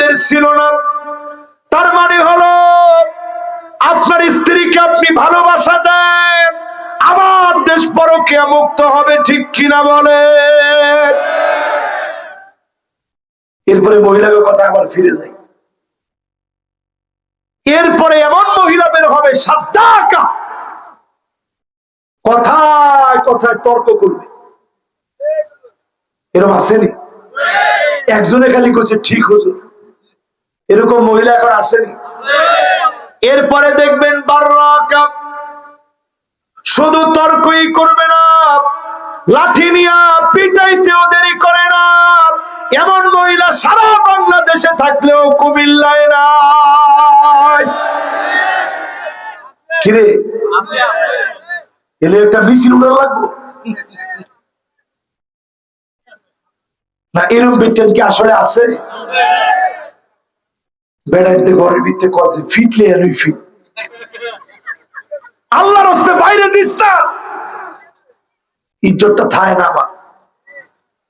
আলেমদের ছিল না। তার মানে হলো, আপনার স্ত্রীকে আপনি ভালোবাসা দেন, আমার দেশ পরকে মুক্ত হবে, ঠিক কিনা বলে? এরপরে মহিলাকে কথা আবার ফিরে যাই। এরপরে এমন মহিলা বের হবে, সাদ্দাকা! কথায় কথায় তর্ক করবে। এরকম আসেনি? একজনে খালি করছে, ঠিক হুজুর এরকম মহিলা এখন আসেনি। এরপরে দেখবেন বাররাকা শুধু তর্কই করবে না, লাঠি নিয়ে পিটাইতেও দেরি করে না। এমন মহিলা সারা বাংলাদেশে থাকলেও কুমিল্লায় নাই। কিরে এলে একটা মিছিল উড়ে লাগবো? না, এরম বিটেন কি আসলে আছে? বেড়াইতে ঘরের ভিতরে কছে ফিটলে আর ফিট আল্লাহর হস্তে বাইরে দিস না। ইজ্জতটা থায় না আমার।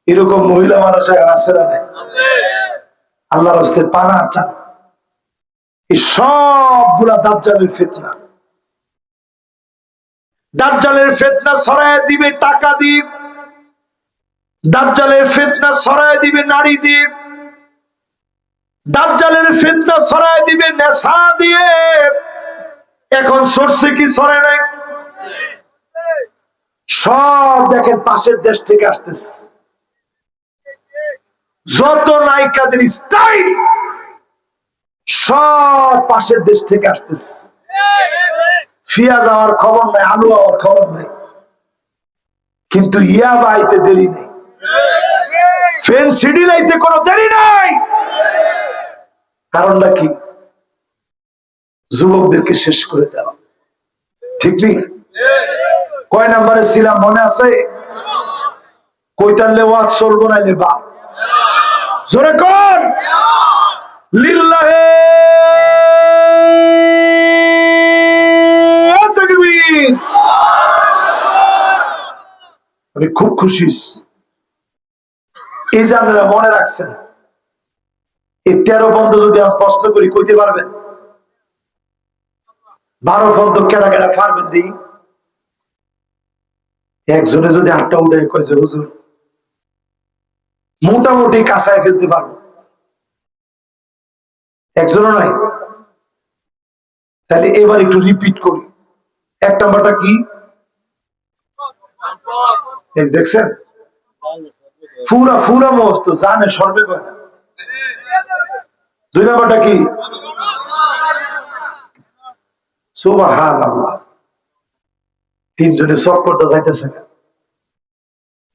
এরকম মহিলা মানুষ আছে না? আল্লাহর হস্তে পানা চান এই সবগুলা দাজ্জালের ফিতনা। দাজ্জালের ফিতনা ছড়ায় দিবে টাকা দিয়ে দাজ্জালের ফিতনা ছড়ায় দিবে নারী দিয়ে দাজ্জালের ফিতনা ছড়ায় দিবে, নেশা দিয়ে। এখন সরষে কি ছড়ে নাই? সব দেখেন পাশের দেশ থেকে আসতেছে। যত নায়িকাদের স্টাইল, সব পাশের দেশ থেকে আসতেছে। ফিয়া যাওয়ার খবর নাই, আলু হওয়ার খবর নাই। কিন্তু ইয়া বাইতে দেরি নেই। ফেন সিডি লাইতে কোনো দেরি নাই। কারণটা কি? যুবকদেরকে শেষ করে দেওয়া ঠিক নেই? কয় নাম্বারে ছিলাম, মনে আছে? কইতালে ওয়াজ চলবো নাইলে বা জোরে কর! লিল্লাহে খুব খুশি। এই যে মনে রাখছেন এই তেরো বন্ধ যদি আমি প্রশ্ন করি, কইতে পারবেন? বারো বন্ধ কেনা কেনা পারবেন দিই? একজনে যদি আটটা উঠে কয়েছে হুজুর, মোটামুটি কাঁচায় ফেলতে পারব। একজনও নাই। তাহলে এবার একটু রিপিট করি। এক নাম্বারটা কি? দেখছেন? ফুরা ফুরা মস্ত, জানে, সর্বে কয় দুই নাম্বারটা কি? সুবহান আল্লাহ তিনজনে যাইতেছে না।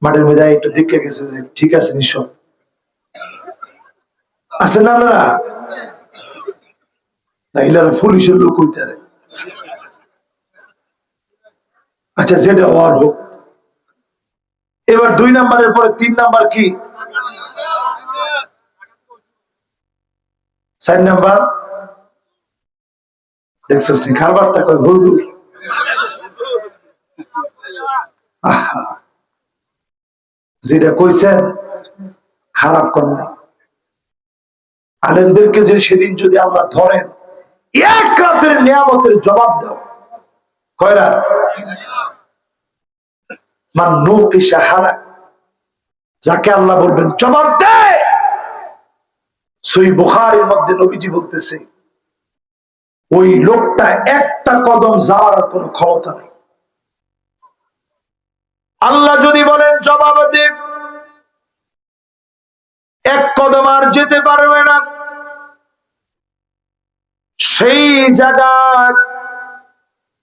মাঠের মধ্যে একটু দেখে গেছে যে ঠিক আছে নিশ্চয় আছে না না না, ইলার পুলিশের লোক হইতারে আচ্ছা যেটা হওয়ার হোক। এবার দুই নাম্বারের পরে তিন নাম্বার কি? চার নাম্বার দেখছিস নি খাবারটা কয়, হুজুর। যেটা কইছেন, খারাপ কর নাই আলেমদেরকে যে সেদিন যদি আমরা ধরেন, এক রাতের নিয়ামতের জবাব দাও। কয়রা মান নৌকিসা হারা যাকে আল্লাহ বলবেন, জবাব দে সই বুখারের মধ্যে নবীজি বলতেছে, ওই লোকটা একটা কদম যাওয়ার কোনো ক্ষমতা নেই। আল্লাহ যদি বলেন জবাব দে। এক কদম আর যেতে পারবে না। সেই জায়গায়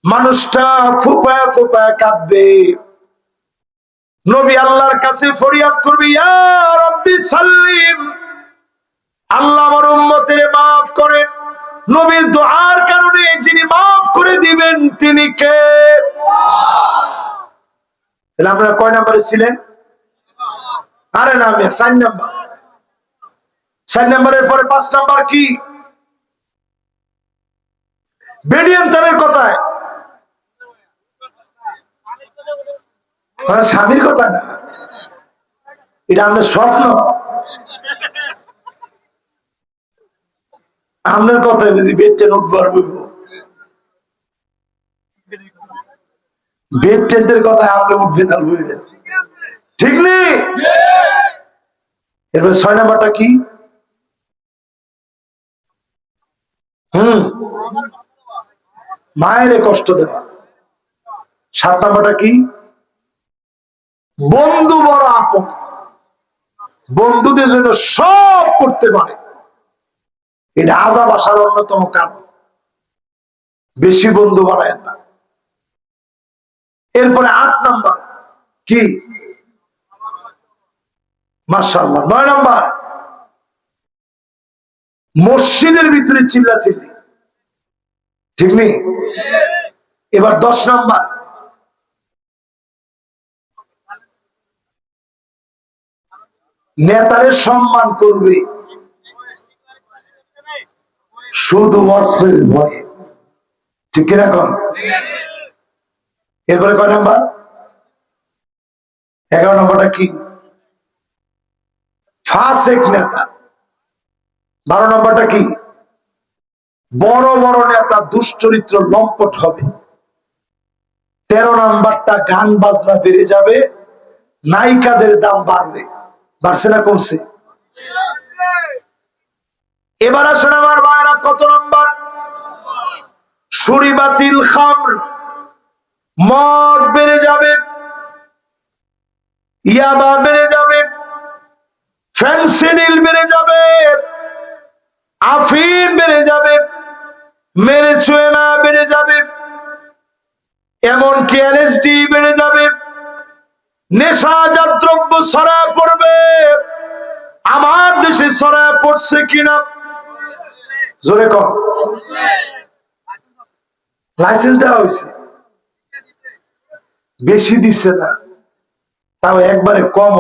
মানুষটা ফুপায় ফুপায় কাঁদবে। নবী আল্লাহর কাছে ফরিয়াদ করবে, ইয়া রব্বি সাল্লিম আল্লাহ আমার উম্মতের মাফ করেন। নবীর দোয়ার কারণে যিনি মাফ করে দিবেন, তিনি কে? তাহলে আপনারা কয় নাম্বারে ছিলেন? আরে না, আমি চার নাম্বার। চার নাম্বারের পরে পাঁচ নাম্বার কি? বেডিয়ান তারের কথায়। মানে স্বামীর কথা না। এটা আমাদের স্বপ্ন। আপনার কথাই বুঝি বেচছেন উঠবার বলব বেচছেনদের কথায় আপনি উঠবেন আর বলবেন ঠিক নেই এরপর ছয় নাম্বারটা কি? হুম। মায়ের কষ্ট দেওয়া। সাত নাম্বারটা কি? বন্ধু বড় আপন। বন্ধুদের জন্য সব করতে পারে। এটা আজাব আসার অন্যতম কারণ। বেশি বন্ধু বানায় না। এরপরে আট নাম্বার, কি? মার্শাল্লাহ নয় নাম্বার, মসজিদের ভিতরে চিল্লা চিল্লি ঠিক নেই এবার দশ নাম্বার নেতারের সম্মান করবে। শুধু অস্ত্রের ভয়ে। ঠিক কিনা কন? এরপরে কয় নাম্বার? এগারো নম্বরটা কি? ফাসেক নেতা। বারো নম্বরটা কি? বড় বড় নেতা দুশ্চরিত্র লম্পট হবে। তেরো নাম্বারটা গান বাজনা বেড়ে যাবে, নায়িকাদের দাম বাড়বে। বাড়ছে না কমছে? এবার আসেন আমার কত নম্বর? সুরি বাতিল খামর। মদ বেড়ে যাবে। ইয়াবা বেড়ে যাবে। ফ্যান্সিডিল বেড়ে যাবে। আফিম বেড়ে যাবে। মেরে চুয়েনা বেড়ে যাবে। এমনকি এলএসডি বেড়ে যাবে। নেশাজাত দ্রব্য ছড়ায় পড়বে। আমার দেশে ছড়ায় পড়ছে কিনা? জোরে কম লাইসেন্স দেওয়া হয়েছে বেশি দিচ্ছে না। তাও একবারে কম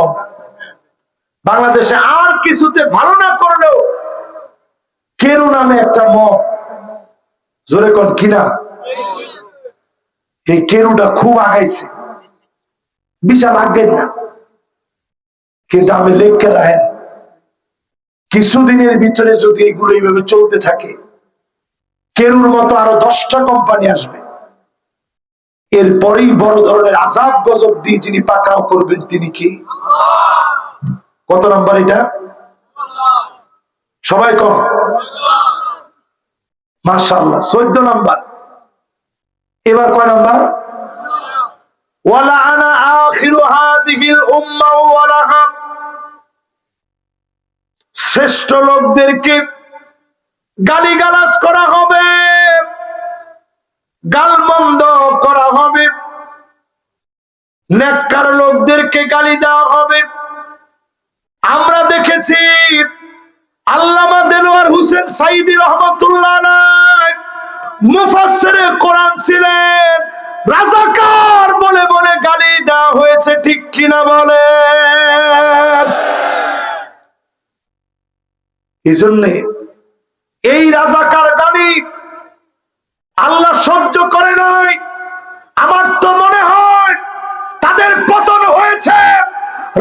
বাংলাদেশে আর কিছুতে ভালো না করলেও কেরু নামে একটা মত জোরে কন কিনা এই কেরুটা খুব আগাইছে। বিশাল আগের না। কিন্তু আমি লেখকে রাখেন? কিছুদিনের ভিতরে যদি এগুলো এইভাবে চলতে থাকে, কেরুর মতো আরও দশটা কোম্পানি আসবে। এরপরেই বড় ধরনের আজাব গজব দিয়ে যিনি পাকড়াও করবেন তিনি কি? কত নাম্বার এটা? সবাই কম? মার্শাল্লাহ চোদ্দ নাম্বার। এবার কয় নাম্বার? ওয়ালা আনা আখিরু হাদিহিল উম্মাহ ওয়ালাহা। শ্রেষ্ঠ লোকদেরকে গালিগালাজ করা হবে, গালমন্দ করা হবে, নেককার লোকদেরকে গালি দেওয়া হবে। আমরা দেখেছি আল্লামা দেলোয়ার হোসেন সাইদি রহমতুল্লাহ মুফাসসিরে কোরআন ছিলেন, রাজাকার বলে বলে গালি দেওয়া হয়েছে, ঠিক কিনা বলে এই জন্যে এই রাজাকার গালি আল্লাহ সহ্য করে নাই। আমার তো মনে হয় তাদের পতন হয়েছে।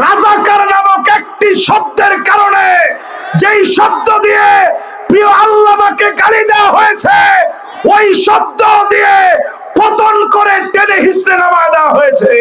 রাজাকার নামক একটি শব্দের কারণে যেই শব্দ দিয়ে প্রিয় আল্লামাকে গালি দেওয়া হয়েছে, ওই শব্দ দিয়ে পতন করে টেনে হিসড়ে নামায় দেওয়া হয়েছে।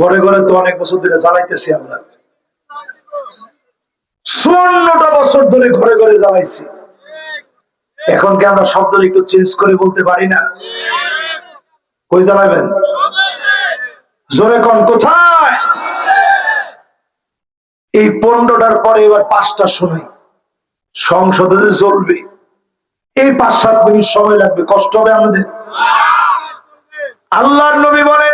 ঘরে ঘরে তো অনেক বছর ধরে জ্বালাইতেছি আমরা। চুয়ান্নটা বছর ধরে ঘরে ঘরে জ্বালাইছি। এখন কি আমরা শব্দ একটু চেঞ্জ করে বলতে পারি না? কই জ্বালাবেন? জোরে কন, কোথায়? এই পনেরোটার পরে এবার পাঁচটা শোনাই সংসদে যে জ্বলবে, এই পাঁচ সাত মিনিট সময় লাগবে, কষ্ট হবে আমাদের। আল্লাহর নবী বলেন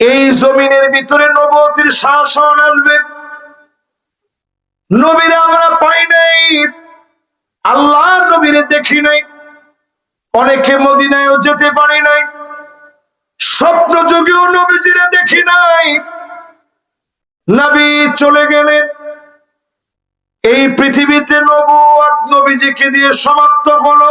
এই জমিনের ভিতরে নবতির শাসন আসবে। নবীরে আমরা পাই নাই। আল্লাহ নবীরে দেখি নাই। অনেকে মদিনায়ও যেতে পারি নাই। স্বপ্ন যুগেও নবীজিরে দেখি নাই। নবী চলে গেলেন। এই পৃথিবীতে নবুয়াত নবীজিকে দিয়ে সমাপ্ত হলো।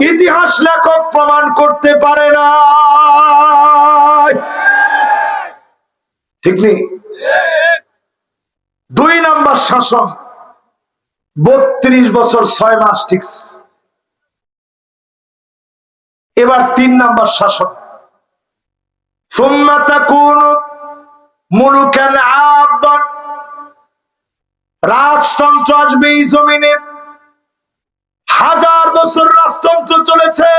ইতিহাস লেখক প্রমাণ করতে পারে না ঠিক নেই? দুই নাম্বার শাসন, বত্রিশ বছর ছয় মাস ঠিক। এবার তিন নাম্বার শাসন রাজতন্ত্র আসবে এই জমিনে। হাজার বছর রাজতন্ত্র চলেছে।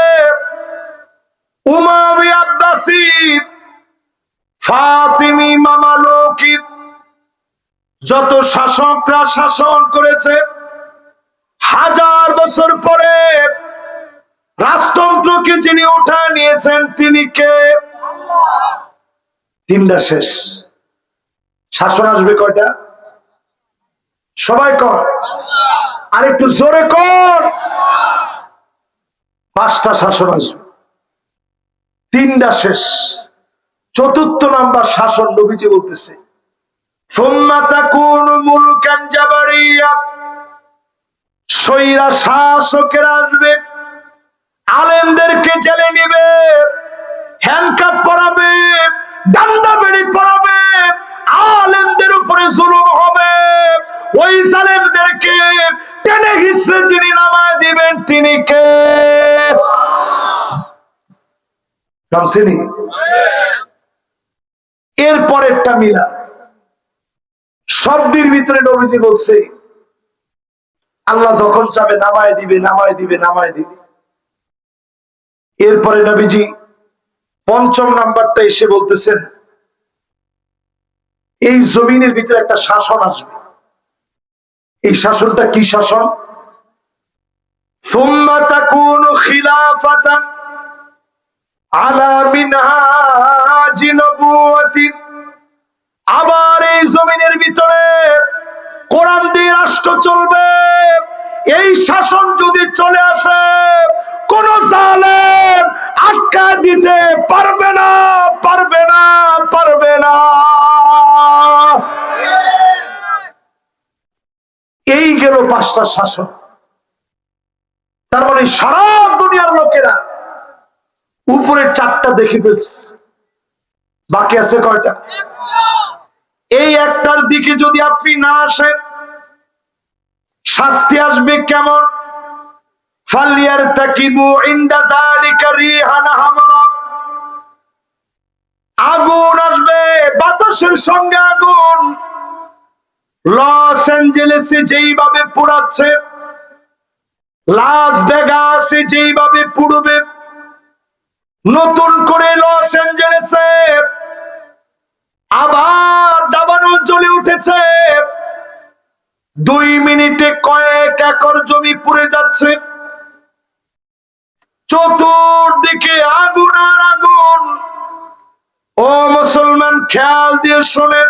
উমাবি আব্বাসি, ফাতিমি মামালুকি, যত শাসকরা শাসন করেছে, হাজার বছর পরে রাজতন্ত্রকে যিনি উঠা নিয়েছেন, তিনি কে? তিনটা শেষ। শাসন আসবে কয়টা? সবাই কর। আর একটু জোরে কর। পাঁচটা শাসন আসবে তিনটা শেষ। চতুর্থ নাম্বার শাসন নবীজি বলতেছে শাসকের আসবে, আলেমদেরকে জেলে নিবে হ্যান্ডকাপ পরাবে, ডান্ডা বেড়ি পরাবে, আলেমদের উপরে জুলুম হবে। ওই জালেমদেরকে টেনে হিসড়ে যিনি নামায় দিবেন, তিনি কে? নামছিনি এর পরেরটা মিলা। শব্দের ভিতরে নবীজি বলছে, আল্লাহ যখন চাবে নামায় দিবে নামায় দিবে নামায় দিবে। এরপরে নবীজি পঞ্চম নাম্বারটা এসে বলতেছেন, এই জমিনের ভিতরে একটা শাসন আসবে। এই শাসনটা কি শাসন? আবার এই জমিনের ভিতরে কোরআন দিয়ে রাষ্ট্র চলবে। এই শাসন যদি চলে আসে, কোন জালেম আটকা দিতে পারবে না পারবে না পারবে না। এই গেল পাঁচটা শাসন তার মানে সারা দুনিয়ার লোকেরা উপরে চারটা দেখে ফেলছে। বাকি আছে কয়টা? এই একটার দিকে যদি আপনি না আসেন, শাস্তি আসবে কেমন? ফালিয়ার তাকিবু আগুন আসবে, বাতাসের সঙ্গে আগুন। লস অ্যাঞ্জেলেসে যেইভাবে পুড়াচ্ছে লাস ভেগাসে যেইভাবে পুড়বে, নতুন করে লস অ্যাঞ্জেলেসে আবার দাবানল জ্বলে উঠেছে। দুই মিনিটে কয়েক একর জমি পুড়ে যাচ্ছে। চতুর্দিকে আগুন আর আগুন। ও মুসলমান, খেয়াল দিয়ে শোনেন।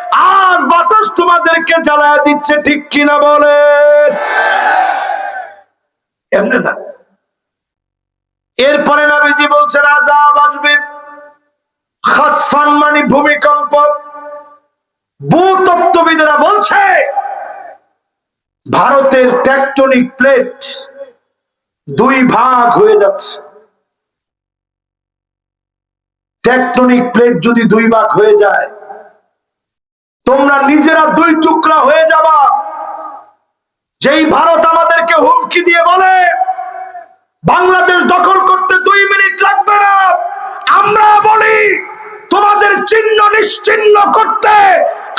আজ বাতাস তোমাদেরকে জ্বালা দিচ্ছে, ঠিক কিনা বলে এমনি না। এরপরে নবীজি বলছেন আজাব আসবে। খাসফান মানে ভূমিকম্প। ভূতত্ত্ববিদেরা বলছে, ভারতের টেকটনিক প্লেট দুই ভাগ হয়ে যাচ্ছে। টেকটনিক প্লেট যদি দুই ভাগ হয়ে যায় তোমরা নিজেরা দুই টুকরা হয়ে যাবা। যেই ভারত আমাদেরকে হুমকি দিয়ে বলে, বাংলাদেশ দখল করতে দুই মিনিট লাগবে না, আমরা বলি, তোমাদের চিহ্ন নিশ্চিহ্ন করতে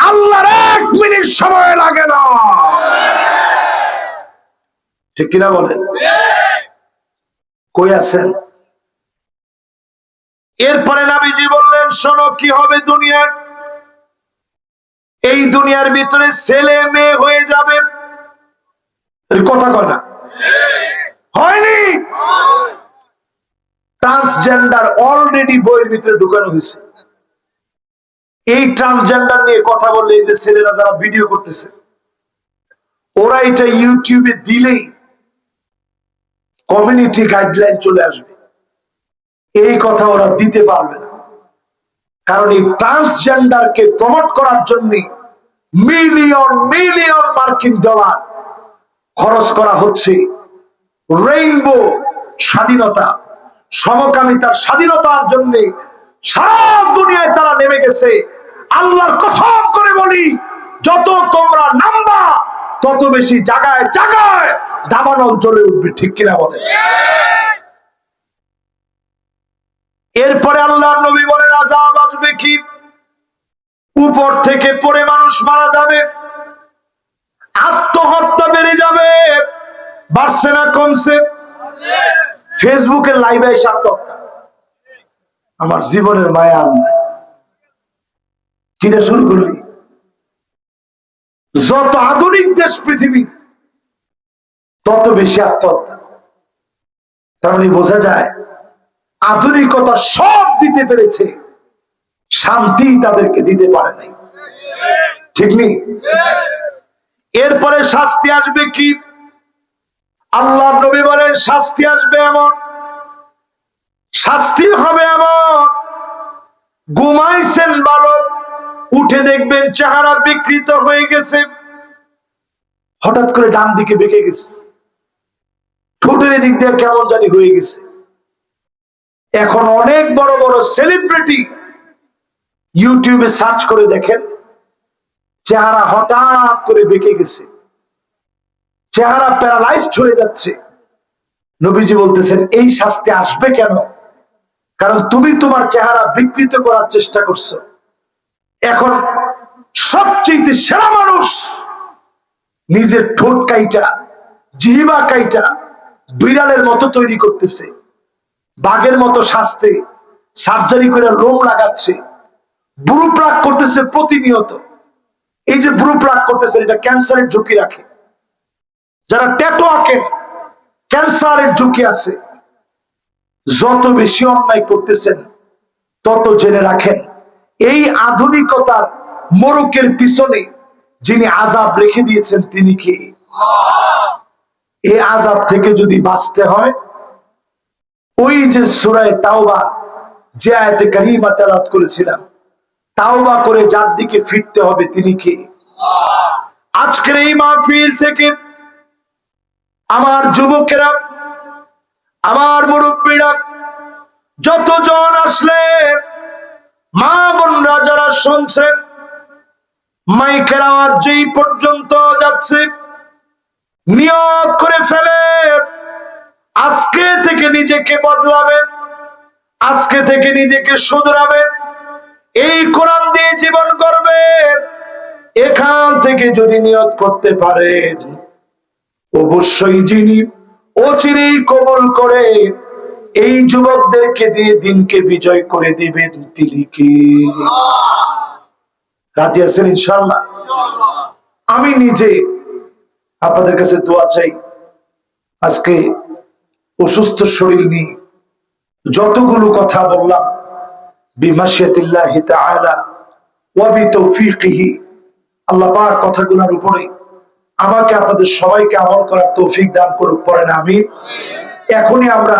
আল্লাহর এক মিনিট সময় লাগে না। ঠিক কিনা বলেন? কই আছেন? এরপরে নাবিজি বললেন, শোনো কি হবে দুনিয়ার এই দুনিয়ার ভিতরে ছেলে মেয়ে হয়ে যাবে। কথা কথা হয়নি? ট্রান্সজেন্ডার অলরেডি বইয়ের ভিতরে ঢুকানো হয়েছে। এই ট্রান্সজেন্ডার নিয়ে কথা বললে এই যে ছেলেরা যারা ভিডিও করতেছে, ওরা এটা ইউটিউবে দিলেই কমিউনিটি গাইডলাইন চলে আসবে। এই কথা ওরা দিতে পারবে না। কারণ এই ট্রান্সজেন্ডারকে প্রমোট করার জন্য মিলিয়ন মিলিয়ন মার্কিন ডলার খরচ করা হচ্ছে। রেইনবো স্বাধীনতা, সমকামিতার স্বাধীনতার জন্য সারা দুনিয়ায় তারা নেমে গেছে। আল্লাহর কসম করে বলি, যত তোমরা নামবা, তত বেশি জায়গায় জায়গায় দাবানল জ্বলে উঠবে, ঠিক কিনা বলে এরপরে আল্লাহ নবী বলেন আজাব আসবে কি? উপর থেকে পড়ে মানুষ মারা যাবে, আত্মহত্যা বেড়ে যাবে, বাড়ছে না, কমছে। ফেসবুকের লাইভে এসে আত্মহত্যা। আমার জীবনের মায়া নাই। কিনে শুরু করলি? যত আধুনিক দেশ পৃথিবীর, তত বেশি আত্মহত্যা। তার মানে বোঝা যায় আধুনিকতা সব দিতে পেরেছে। শান্তি তাদেরকে দিতে পারে নাই। ঠিক নেই এরপরে শাস্তি আসবে কি? আল্লাহ নবী বলেন, শাস্তি আসবে এমন। শাস্তি হবে এমন। ঘুমাইছেন বালক, উঠে দেখবেন চেহারা বিকৃত হয়ে গেছে। হঠাৎ করে ডান দিকে বেঁকে গেছে। ঠোঁটের দিক দিয়ে কেমন জানি হয়ে গেছে। এখন অনেক বড় বড় সেলিব্রিটি ইউটিউবে সার্চ করে দেখেন, চেহারা হঠাৎ করে বেঁকে গেছে, চেহারা প্যারালাইজড হয়ে যাচ্ছে। নবীজি বলতেছেন, এই শাস্তি আসবে কেন? কারণ তুমি তোমার চেহারা বিকৃত করার চেষ্টা করছ। এখন সবচেয়ে সেরা মানুষ নিজের ঠোঁট কাইটা, জিহিবা কাইটা বিড়ালের মতো তৈরি করতেছে। বাঘের মতো শাস্তে সার্জারি করে লোম লাগাচ্ছে ব্রু প্রাক করতেছে প্রতিনিয়ত। এই যে ব্রু প্রাক করতেছে, এটা ক্যান্সারের ঝুঁকি রাখে। যারা ট্যাটো আঁকেন ক্যান্সারের ঝুঁকি আছে। যত বেশি অন্যায় করতেছেন, তত জেনে রাখেন, এই আধুনিকতার মোরকের পিছনে যিনি আজাব রেখে দিয়েছেন, তিনি কে? এই আজাব থেকে যদি বাঁচতে হয় ওই যে সুরায় তাওবা যে আয়তে কারিমা তেলাত করেছিলাম, তাওবা করে যার দিকে ফিরতে হবে তিনি কে? আজকের এই মাহফিল থেকে আমার যুবকেরা, আমার মুরব্বীরা, যতজন আসলেন মা বোনরা যারা শুনছেন মাইকের আওয়াজ যেই পর্যন্ত যাচ্ছে নিয়ত করে ফেলে। আজকে থেকে নিজেকে বদলাবেন, আজকে থেকে নিজেকে শুধরাবেন, এই কোরআন দিয়ে জীবন করবেন এখান থেকে যদি নিয়ত করতে পারেন, অবশ্যই যিনি অচিরেই কবল করে এই যুবকদেরকে দিয়ে দিনকে বিজয় করে দিবেন তিনি কি? রাজি আছেন ইনশাল্লাহ আমি নিজে আপনাদের কাছে দোয়া চাই, আজকে অসুস্থ শরীর নিয়ে যতগুলো কথা বললাম, বিমাশিয়াতিল্লাহি তাআলা ওয়া বিতৌফিকিহি, আল্লাহ পাক কথাগুলোর উপরে আমাকে, আপনাদের সবাইকে আমল করার তৌফিক দান করুক না আমি এখনই আমরা